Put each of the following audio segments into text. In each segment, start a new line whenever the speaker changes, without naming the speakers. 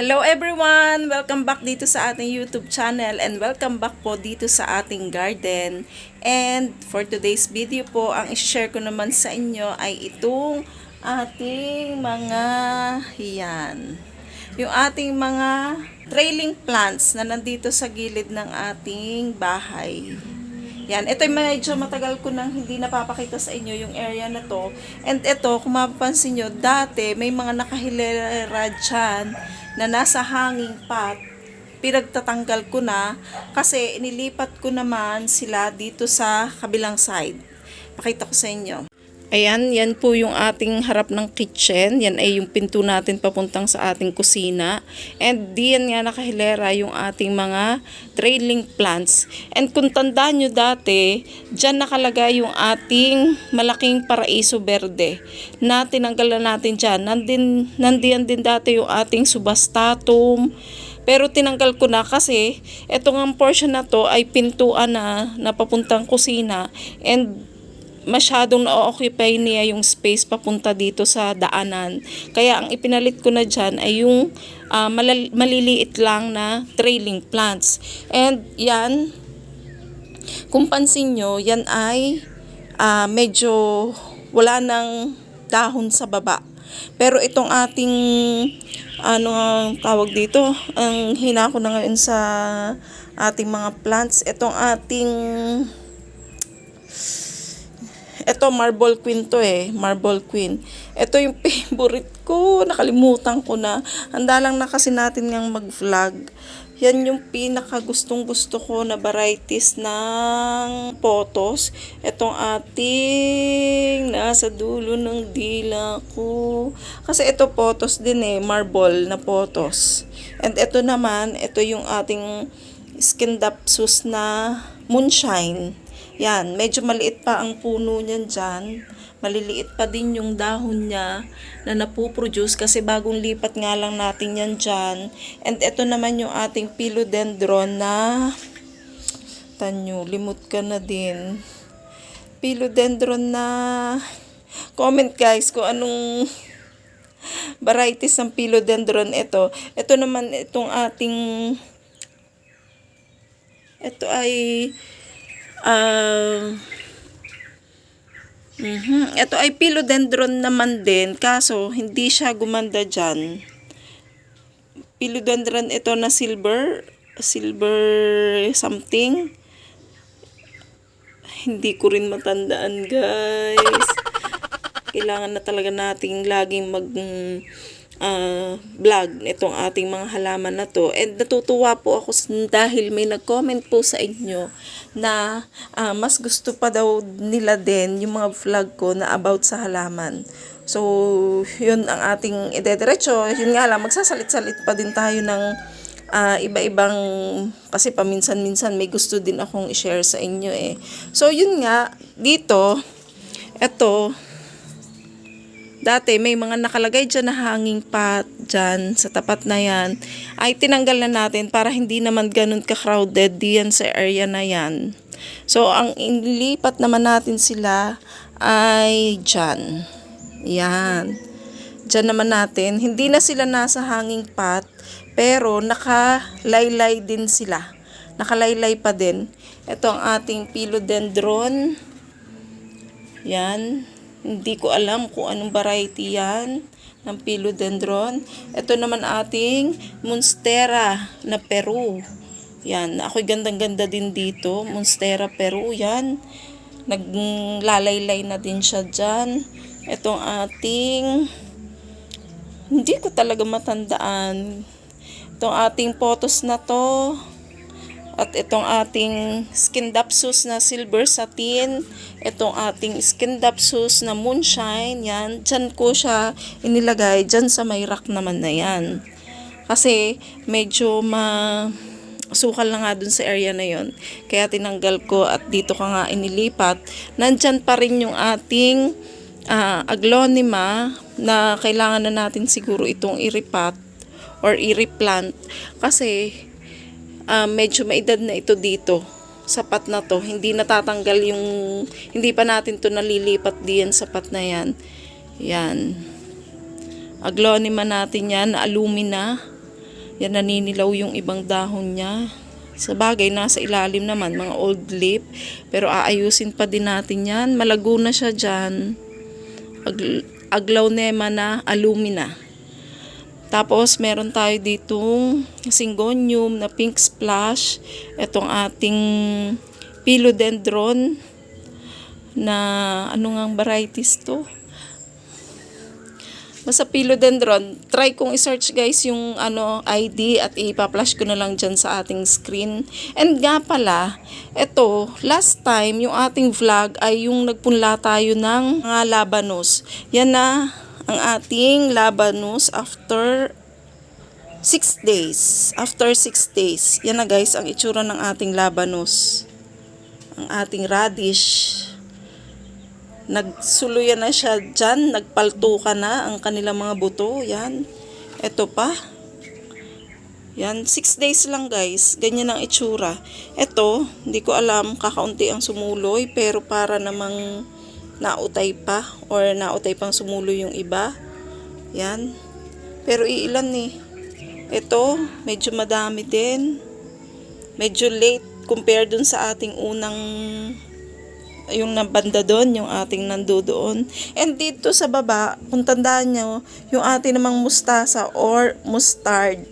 Hello everyone! Welcome back dito sa ating YouTube channel and welcome back po dito sa ating garden. And for today's video po, ang i-share ko naman sa inyo ay itong ating mga yan. Yung ating mga trailing plants na nandito sa gilid ng ating bahay. Yan, ito yung medyo matagal ko nang hindi napapakita sa inyo yung area na to. And ito, kung mapapansin nyo, dati may mga nakahilera dyan na nasa hanging pot. Pinagtatanggal ko na kasi inilipat ko naman sila dito sa kabilang side. Pakita ko sa inyo. Ayan, yan po yung ating harap ng kitchen. Yan ay yung pinto natin papuntang sa ating kusina. And diyan nga nakahilera yung ating mga trailing plants. And kung tandaan nyo dati, dyan nakalagay yung ating malaking paraiso verde na tinanggalan natin dyan. Nandin, nandiyan din dati yung ating subastatum. Pero tinanggal ko na kasi etong ang portion na to ay pintuan na napapuntang kusina and masyadong na-occupy niya yung space papunta dito sa daanan. Kaya ang ipinalit ko na dyan ay yung ah, malal- maliliit lang na trailing plants. And yan, kung pansin nyo, yan ay ah, medyo wala ng dahon sa baba. Pero itong ating ano ang tawag dito, ang hina ko na ngayon sa ating mga plants, itong ating ito, Marble Queen to eh. Marble Queen. Ito yung favorite ko. Nakalimutan ko na. Handa lang na kasi natin ngang mag-vlog. Yan yung pinaka gustong gusto ko na varieties ng potos. Itong ating nasa dulo ng dila ko. Kasi ito potos din eh. Marble na potos. And ito naman, ito yung ating skindapsus na moonshine. Yan, medyo maliit pa ang puno niyan dyan. Maliliit pa din yung dahon niya na napuproduce kasi bagong lipat nga lang natin yan dyan. And ito naman yung ating philodendron na tanyo, limot ka na din. Philodendron na comment guys kung anong varieties ng philodendron ito. Ito naman itong ating ito ay ah mhm, ito ay philodendron naman din kaso hindi siya gumanda dyan. Philodendron ito na silver silver something. Hindi ko rin matandaan guys. Kailangan na talaga nating laging mag ah, vlog itong ating mga halaman na to. And natutuwa po ako dahil may nag-comment po sa inyo na ah, mas gusto pa daw nila din yung mga vlog ko na about sa halaman. So, yun ang ating idediretso. Yun nga lang, magsasalit-salit pa din tayo ng ah, iba-ibang kasi paminsan-minsan may gusto din akong i-share sa inyo eh. So, yun nga, dito, eto, Dati may mga nakalagay dyan na hanging pot dyan sa tapat na yan ay tinanggal na natin para hindi naman ganun ka-crowded diyan sa area na yan. So ang inilipat naman natin sila ay dyan. Yan. Dyan naman natin. Hindi na sila nasa hanging pot pero nakalaylay din sila. Nakalaylay pa din. Ito ang ating philodendron. Yan. Hindi ko alam kung anong variety yan ng philodendron. Ito naman ating monstera na Peru. Yan. Ako'y gandang-ganda din dito. Monstera Peru. Yan. Naglalaylay na din siya dyan. Itong ating hindi ko talaga matandaan. Itong ating photos na to. At itong ating skindapsus na silver satin, itong ating skindapsus na moonshine, yan, dyan ko siya inilagay, dyan sa may rack naman na yan. Kasi medyo ma sukal na nga dun sa area na yon Kaya tinanggal ko at dito ka nga inilipat. Nandyan pa rin yung ating ah, aglonema na kailangan na natin siguro itong iripat or i-replant kasi ah, medyo maedad na ito dito sapat na to hindi natatanggal yung hindi pa natin to nalilipat diyan sapat na yan yan aglonema natin yan alumina Yan naninilaw yung ibang dahon niya. Sa bagay, nasa ilalim naman, mga old leaf. Pero aayusin pa din natin yan. Malago na siya dyan. Ag- aglaonema na alumina. Tapos, meron tayo ditong syngonium na pink splash. Itong ating philodendron na ano nga varieties to? Basta philodendron, try kong i-search guys yung ano ID at ipa-flash ko na lang dyan sa ating screen. And nga pala, eto, last time yung ating vlog ay yung nagpunla tayo ng mga labanos. Yan na ang ating labanos after 6 days. After 6 days. Yan na guys ang itsura ng ating labanos. Ang ating radish nagsuluyan na siya dyan, nagpaltuka na ang kanilang mga buto, yan. Ito pa. Yan, 6 days lang guys, ganyan ang itsura. Ito, hindi ko alam, kakaunti ang sumuloy, pero para namang nautay pa, or nautay pang sumuloy yung iba. Yan. Pero iilan ni. Ito, medyo madami din. Medyo late compared dun sa ating unang yung nabanda doon, yung ating nando doon. And dito sa baba, kung tandaan nyo, yung ating namang mustasa or mustard.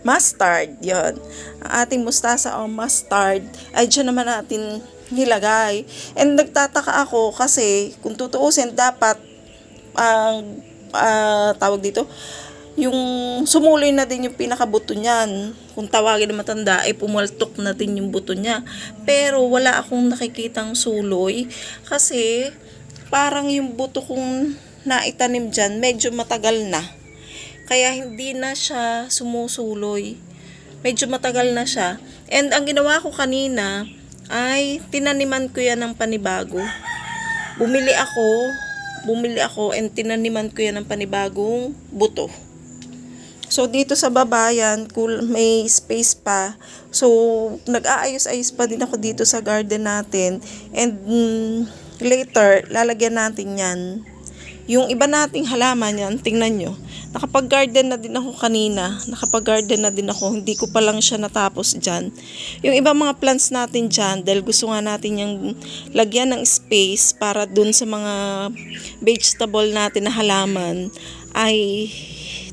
Mustard, yon Ang ating mustasa o mustard, ay dyan naman natin nilagay. And nagtataka ako kasi, kung tutuusin, dapat, ang ah, tawag dito, yung sumuloy na din yung pinakabuto niyan. Kung tawagin na matanda, ay pumaltok na din yung buto niya. Pero wala akong nakikitang suloy kasi parang yung buto kong naitanim dyan, medyo matagal na. Kaya hindi na siya sumusuloy. Medyo matagal na siya. And ang ginawa ko kanina ay tinaniman ko yan ng panibago. Bumili ako, bumili ako and tinaniman ko yan ng panibagong buto. So, dito sa baba yan, cool, may space pa. So, nag-aayos-ayos pa din ako dito sa garden natin. And mm, later, lalagyan natin yan. Yung iba nating halaman yan, tingnan nyo. Nakapag-garden na din ako kanina. Nakapag-garden na din ako. Hindi ko pa lang siya natapos dyan. Yung iba mga plants natin dyan, dahil gusto nga natin yung lagyan ng space para dun sa mga vegetable natin na halaman, ay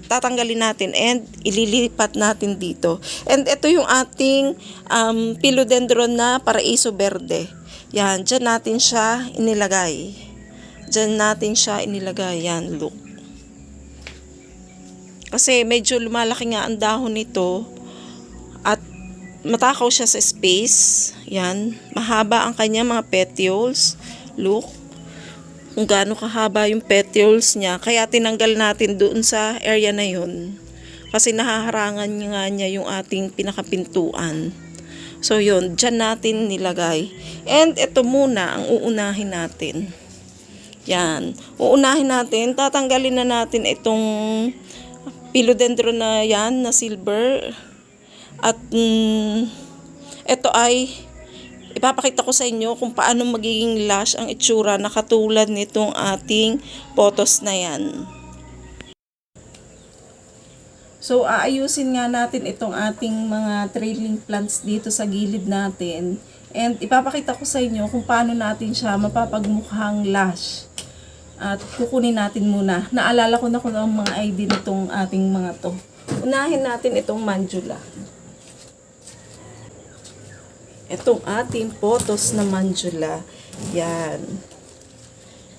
tatanggalin natin and ililipat natin dito. And ito yung ating um, philodendron na paraiso verde. Yan, dyan natin siya inilagay. Dyan natin siya inilagay. Yan, look. Kasi medyo lumalaki nga ang dahon nito at matakaw siya sa space. Yan, mahaba ang kanya mga petioles. Look kung gaano kahaba yung petioles niya. Kaya tinanggal natin doon sa area na yun. Kasi nahaharangan nga niya yung ating pinakapintuan. So yun, dyan natin nilagay. And ito muna ang uunahin natin. Yan. Uunahin natin, tatanggalin na natin itong philodendron na yan, na silver. At mm, ito ay ipapakita ko sa inyo kung paano magiging lash ang itsura na katulad nitong ating photos na yan. So, aayusin nga natin itong ating mga trailing plants dito sa gilid natin. And ipapakita ko sa inyo kung paano natin siya mapapagmukhang lash. At kukunin natin muna. Naalala ko na kung ang mga ID nitong ating mga to. Unahin natin itong mandula itong ating photos na mandula. Yan.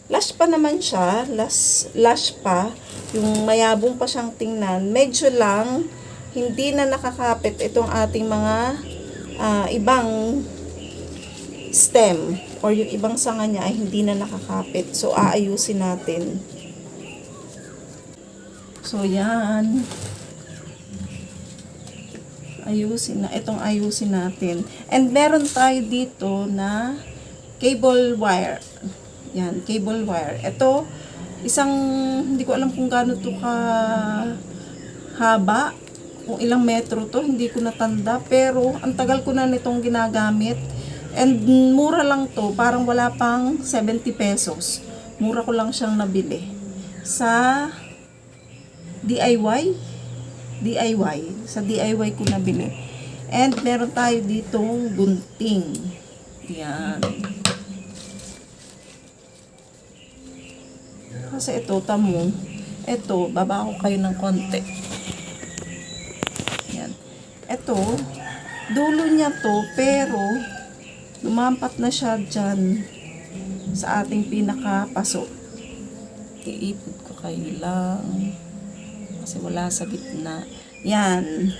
Lash pa naman siya. Lash, lash pa. Yung mayabong pa siyang tingnan. Medyo lang, hindi na nakakapit itong ating mga uh, ibang stem or yung ibang sanga niya ay hindi na nakakapit. So, aayusin natin. So, yan. Ayusin na itong ayusin natin. And meron tayo dito na cable wire. Yan cable wire. Ito isang hindi ko alam kung gaano to ka haba kung ilang metro to hindi ko natanda. Pero ang tagal ko na nitong ginagamit and mura lang to parang wala pang 70 pesos mura ko lang siyang nabili sa DIY DIY. Sa DIY ko nabili. And meron tayo ditong gunting. Yan. Kasi ito, tamo. Ito, baba ko kayo ng konti. Yan. Ito, dulo niya to, pero lumampat na siya dyan sa ating pinakapaso. Iipod ko kayo lang. Kasi wala sa gitna. Yan.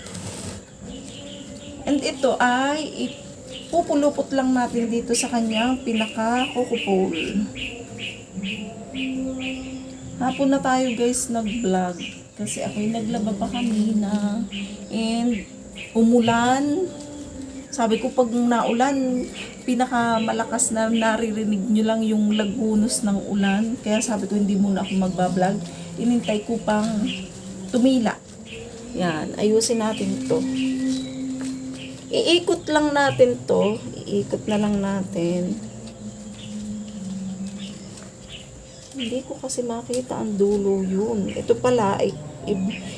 And ito ay ipupulupot lang natin dito sa kanyang pinaka-kukupol. Hapon na tayo guys nag-vlog. Kasi ako'y naglaba pa kanina. And umulan. Sabi ko pag naulan, pinakamalakas na naririnig nyo lang yung lagunos ng ulan. Kaya sabi ko hindi muna ako magbablog. Inintay ko pang tumila. Yan, ayusin natin to. Iikot lang natin to. Iikot na lang natin. Hindi ko kasi makita ang dulo yun. Ito pala,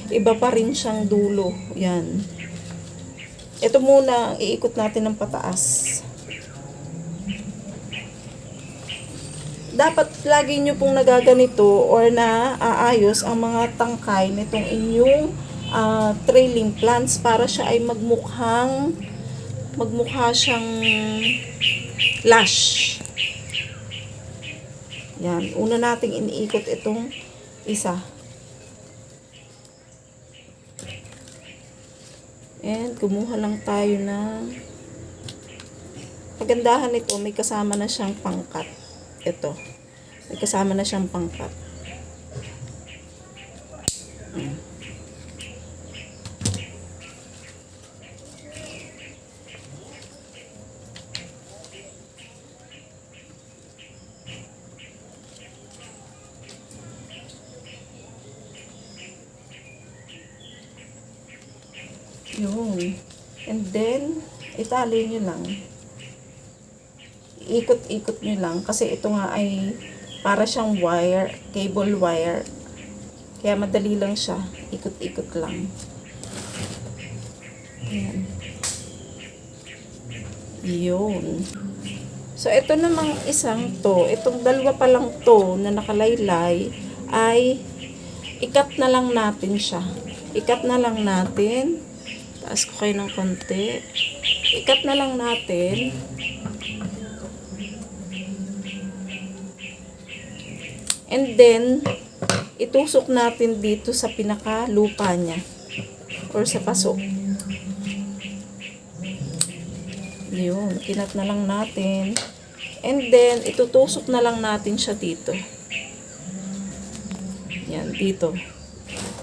iba pa rin siyang dulo. Yan. Ito muna, ang iikot natin ng pataas. Dapat lagi nyo pong nagaganito or na aayos ang mga tangkay nitong inyong ah, trailing plants para siya ay magmukhang magmukha siyang lush. Yan. Una nating iniikot itong isa. And kumuha lang tayo ng pagandahan nito, may kasama na siyang pangkat. Ito. May kasama na siyang pangkat. Mm. Yun. And itali nyo lang. Ikot-ikot nyo lang. Kasi ito nga ay para siyang wire, cable wire. Kaya madali lang siya. Ikot-ikot lang. Ayan. Yun. So, ito namang isang to, itong dalawa pa lang to na nakalaylay, ay ikat na lang natin siya. Ikat na lang natin. Taas ko kayo ng konti. Ikat na lang natin. And then, itusok natin dito sa pinaka lupa niya. Or sa paso. Yun, kinat na lang natin. And then, itutusok na lang natin siya dito. Yan, dito.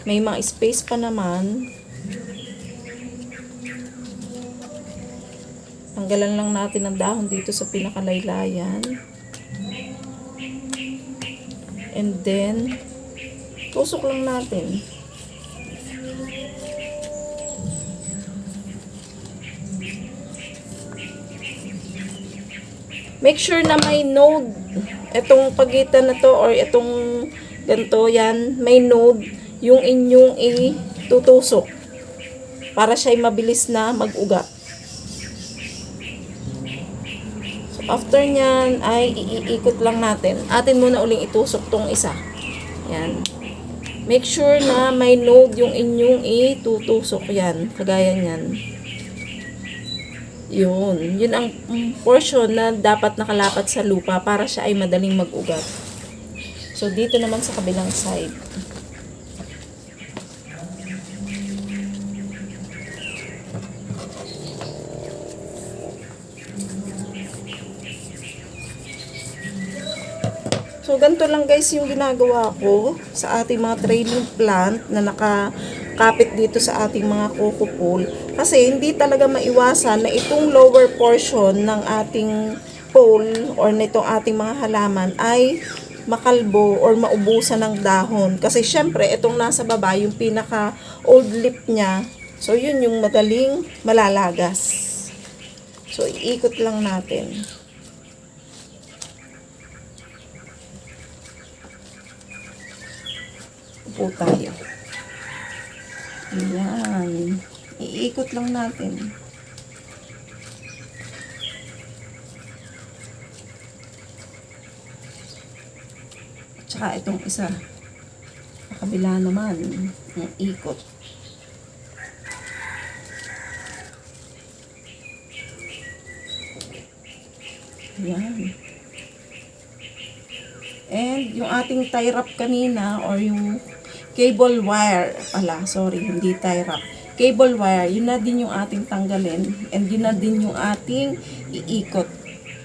May mga space pa naman. Tanggalan lang natin ang dahon dito sa pinakalaylayan. And then, tusok lang natin. Make sure na may node. Itong pagitan na to or itong ganito yan, may node yung inyong itutusok para siya mabilis na mag-ugat. So, after nyan ay iikot lang natin. Atin muna uling itusok tong isa. Yan. Make sure na may node yung inyong itutusok yan. Kagaya nyan. Yun. Yun ang portion na dapat nakalapat sa lupa para siya ay madaling mag-ugat. So, dito naman sa kabilang side. So, ganito lang guys yung ginagawa ko sa ating mga trailing plant na nakakapit dito sa ating mga coco pole. Kasi hindi talaga maiwasan na itong lower portion ng ating pole or nitong ating mga halaman ay makalbo or maubusan ng dahon. Kasi syempre, itong nasa baba, yung pinaka old lip niya, so yun yung madaling malalagas. So, iikot lang natin. Upo tayo. Ayan. Iikot lang natin. Tsaka itong isa. Sa kabila naman. Ang ikot. Ayan. And yung ating tie wrap kanina or yung cable wire pala, sorry, hindi tie wrap. Cable wire, yun na din yung ating tanggalin and yun na din yung ating iikot.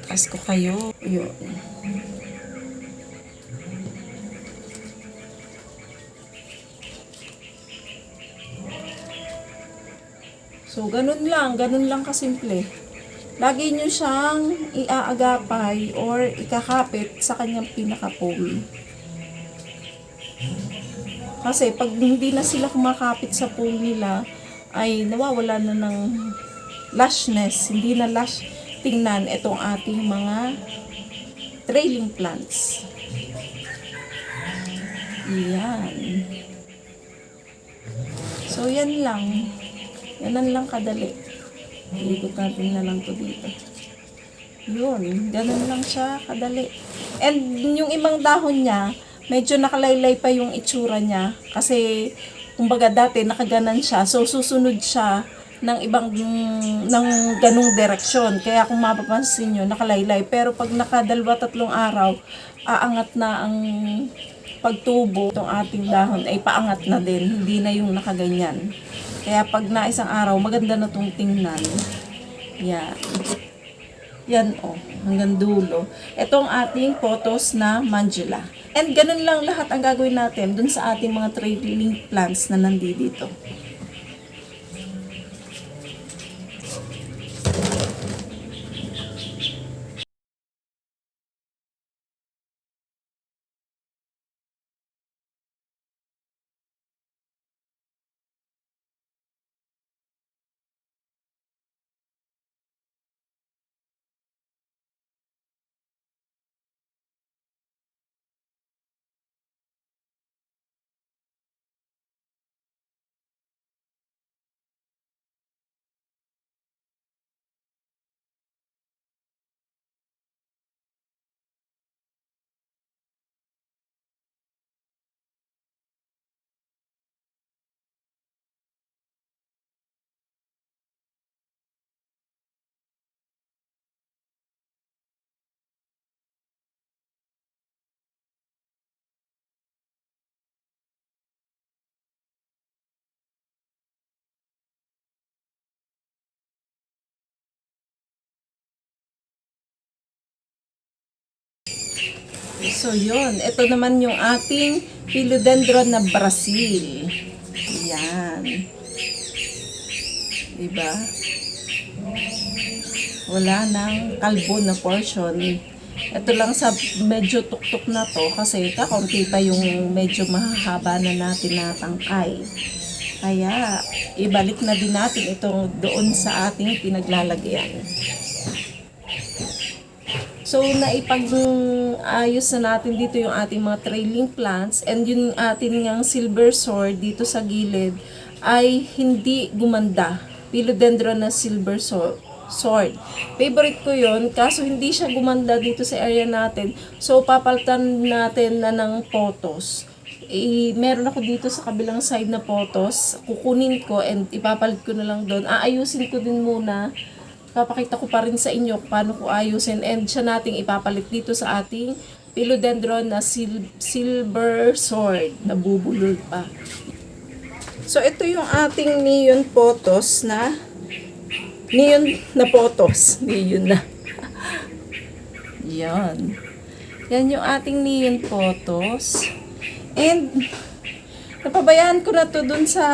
Taas ko kayo. Yun. So, ganun lang. Ganun lang kasimple. Lagi nyo siyang iaagapay or ikakapit sa kanyang pinaka-pole. Kasi pag hindi na sila kumakapit sa pole nila, ay nawawala na ng lushness. Hindi na lush tingnan itong ating mga trailing plants. Yan. So, yan lang. Yan lang kadali. Iikot natin na lang to dito. Yun. Ganun lang siya kadali. And yung imang dahon niya, medyo nakalaylay pa yung itsura niya. Kasi, kumbaga dati nakaganan siya. So, susunod siya ng ibang, ng ganung direksyon. Kaya kung mapapansin nyo, nakalaylay. Pero pag nakadalwa tatlong araw, aangat na ang pagtubo itong ating dahon ay paangat na din. Hindi na yung nakaganyan. Kaya pag na isang araw, maganda na itong tingnan. Yan. Yan o, oh, hanggang dulo. Ito ating photos na mandula. And ganun lang lahat ang gagawin natin dun sa ating mga trailing plants na nandito. So, yun. Ito naman yung ating philodendron na Brazil. Yan. Diba? Wala nang kalbo na portion. Ito lang sa medyo tuktok na to kasi kakaunti pa yung medyo mahahaba na natin na tangkay. Kaya, ibalik na din natin ito doon sa ating pinaglalagyan. So, naipag-ayos na natin dito yung ating mga trailing plants and yung ating ng silver sword dito sa gilid ay hindi gumanda. Philodendron na silver sword. Favorite ko yon kaso hindi siya gumanda dito sa area natin. So, papalitan natin na ng photos. I, meron ako dito sa kabilang side na photos. Kukunin ko and ipapalit ko na lang doon. Aayusin ko din muna papakita ko pa rin sa inyo paano ko ayusin and siya nating ipapalit dito sa ating philodendron na sil- silver sword na bubulol pa. So ito yung ating neon photos na neon na photos. Neon na. Yan. Yan yung ating neon photos. And napabayaan ko na to dun sa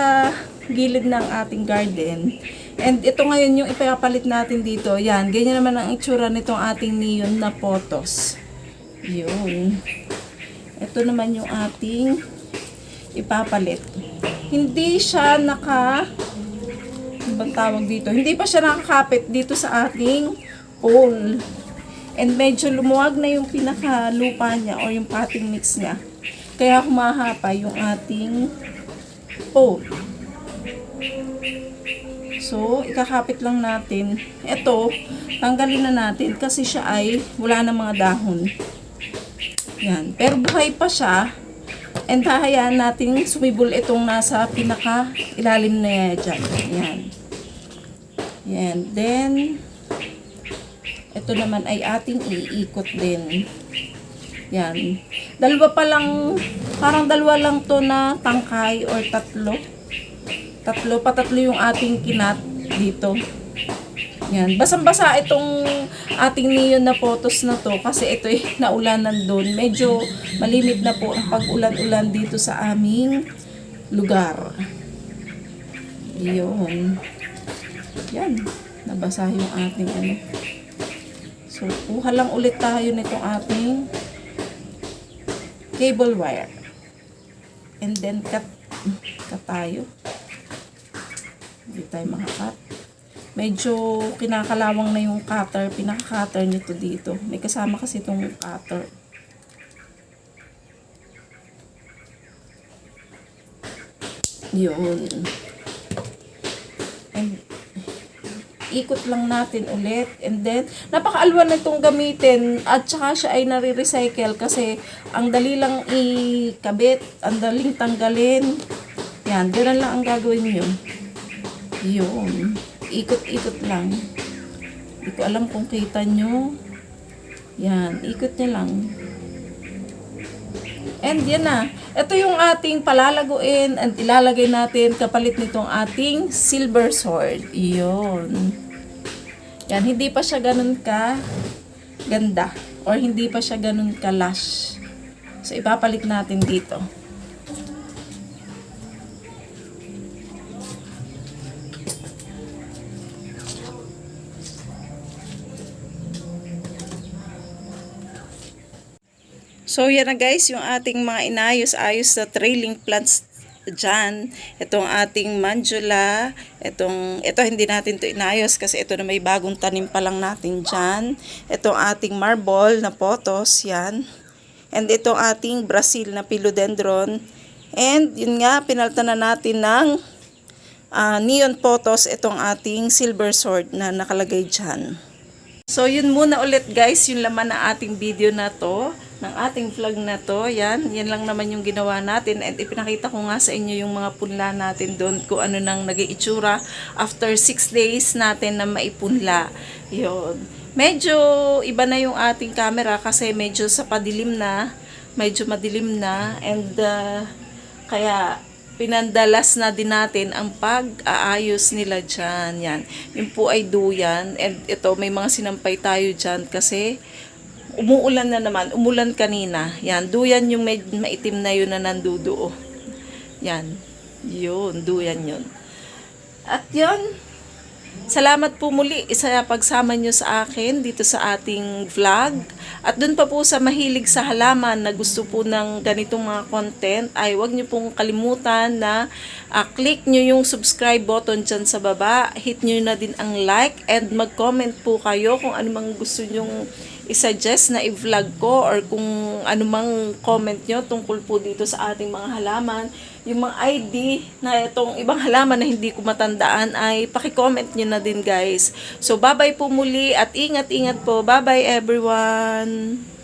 gilid ng ating garden. And ito ngayon yung ipapalit natin dito. Yan, ganyan naman ang itsura nitong ating neon na photos. Yun. Ito naman yung ating ipapalit. Hindi siya naka ano bang tawag dito? Hindi pa siya nakakapit dito sa ating pole. And medyo lumuwag na yung pinakalupa niya or yung potting mix niya. Kaya humahapa yung ating pole. So, ikakapit lang natin. Ito, tanggalin na natin kasi siya ay wala na mga dahon. Yan. Pero buhay pa siya. And hahayaan natin sumibol itong nasa pinaka ilalim na dyan. Yan. Yan. Then, ito naman ay ating iikot din. Yan. Dalawa pa lang, parang dalawa lang to na tangkay or tatlo. Tatlo, patatlo yung ating kinat dito. Yan. Basang-basa itong ating neon na photos na to kasi ito ay naulanan doon. Medyo malimit na po ang pag-ulan-ulan dito sa aming lugar. Yun. Yan. Nabasa yung ating ano. So, kuha lang ulit tayo nitong ating cable wire. And then, cut, cut tayo. Hindi tayo makakat. Medyo kinakalawang na yung cutter. Pinaka-cutter nito dito. May kasama kasi itong cutter. Yun. And, ikot lang natin ulit. And then, napakaalwan na itong gamitin. At saka siya ay nare-recycle kasi ang dali lang ikabit, ang daling tanggalin. Yan, ganun lang ang gagawin nyo. Yun. Ikot-ikot lang. Hindi ko alam kung kita nyo. Yan, ikot nyo lang. And yan na. Ito yung ating palalaguin at ilalagay natin kapalit nitong ating silver sword. Iyon. Yan, hindi pa siya ganun ka ganda. Or hindi pa siya ganun ka lush. So, ipapalit natin dito. So, yan na guys, yung ating mga inayos-ayos na trailing plants dyan. Itong ating mandula. Itong, ito hindi natin to inayos kasi ito na may bagong tanim pa lang natin dyan. Itong ating marble na potos, yan. And itong ating Brazil na philodendron. And yun nga, pinaltan na natin ng ah, neon potos itong ating silver sword na nakalagay dyan. So, yun muna ulit guys, yung laman ng ating video na to, ng ating vlog na to. Yan, yan lang naman yung ginawa natin. And ipinakita ko nga sa inyo yung mga punla natin doon, kung ano nang nag itsura after 6 days natin na maipunla. Yun. Medyo iba na yung ating camera kasi medyo sa padilim na, medyo madilim na. And uh, kaya pinandalas na din natin ang pag-aayos nila dyan. Yan. Yung po ay duyan. And ito, may mga sinampay tayo dyan kasi umuulan na naman. Umulan kanina. Yan. Duyan yung med- maitim na yun na nanduduo. Yan. Yun. Duyan yun. At yun. Salamat po muli sa pagsama nyo sa akin dito sa ating vlog. At dun pa po sa mahilig sa halaman na gusto po ng ganitong mga content ay huwag nyo pong kalimutan na ah, click nyo yung subscribe button dyan sa baba. Hit nyo na din ang like and mag-comment po kayo kung ano mang gusto nyong i-suggest na i-vlog ko or kung ano mang comment nyo tungkol po dito sa ating mga halaman. Yung mga ID na itong ibang halaman na hindi ko matandaan ay paki-comment nyo na din guys. So bye-bye po muli at ingat-ingat po. Bye-bye everyone!